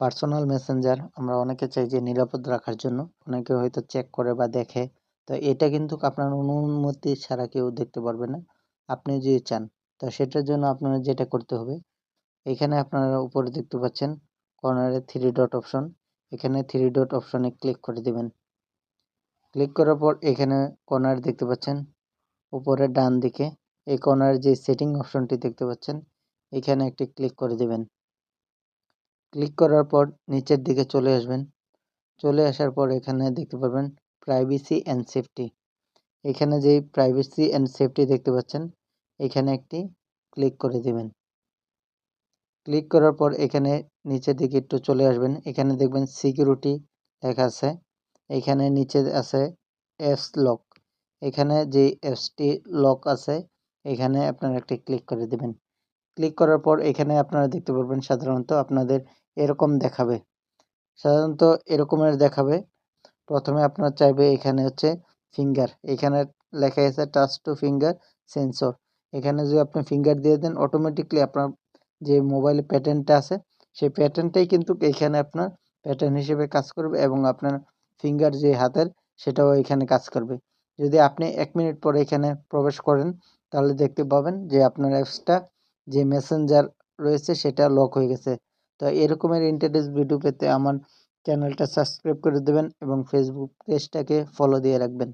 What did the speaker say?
Personal Messenger আমরা অনেকে চাই যে নিরাপদ রাখার জন্য। অনেকে হয়তো চেক করে বা দেখে। তো এটা কিন্তু আপনার অনুমতি ছাড়া কেউ দেখতে পারবে না। আপনি যদি চান, তো সেটার জন্য আপনার যেটা করতে হবে, এখানে আপনারা উপরে দেখতে পাচ্ছেন, কর্নারে থ্রি ডট অপশন এখানে থ্রি ডট অপশনে ক্লিক করে দেবেন। ক্লিক করার পর এখানে কর্নার দেখতে পাচ্ছেন, উপরে ডান দিকে, এই কর্নারে যে সেটিং অপশনটি দেখতে পাচ্ছেন, এখানে একটি ক্লিক করে দেবেন। ক্লিক করার পর নিচের দিকে চলে আসবেন। চলে আসার পর এখানে দেখতে পাবেন প্রাইভেসি অ্যান্ড সেফটি এখানে যে প্রাইভেসি অ্যান্ড সেফটি দেখতে পাচ্ছেন, এখানে একটি ক্লিক করে দেবেন। ক্লিক করার পর এখানে নিচের দিকে একটু চলে আসবেন। এখানে দেখবেন সিকিউরিটি লেখা আছে। এখানে নিচে আছে অ্যাপস লক এখানে যে অ্যাপসটি লক আছে, এখানে আপনারা একটি ক্লিক করে দেবেন। ক্লিক করার পর এখানে আপনারা দেখতে পারবেন সাধারণত আপনাদের এরকম দেখাবে। সাধারণত এরকমের দেখাবে। প্রথমে আপনার চাইবে এখানে হচ্ছে ফিঙ্গার এখানে লেখা আছে টাচ টু ফিঙ্গার সেন্সর এখানে যদি আপনি ফিঙ্গার দিয়ে দেন অটোমেটিকলি আপনার যে মোবাইলে প্যাটার্নটা আছে, সেই প্যাটার্নটাই কিন্তু এখানে আপনার প্যাটার্ন হিসেবে কাজ করবে এবং আপনার ফিঙ্গার যে হাতের, সেটাও এখানে কাজ করবে। যদি আপনি এক মিনিট পরে এখানে প্রবেশ করেন, তাহলে দেখতে পাবেন যে আপনার অ্যাপসটা যে মেসেঞ্জার রয়েছে সেটা লক হয়ে গেছে। তো এরকমের ইন্টারেস্ট ভিডিও পেতে আমার চ্যানেলটা সাবস্ক্রাইব করে দেবেন এবং ফেসবুক পেজটাকে ফলো দিয়ে রাখবেন।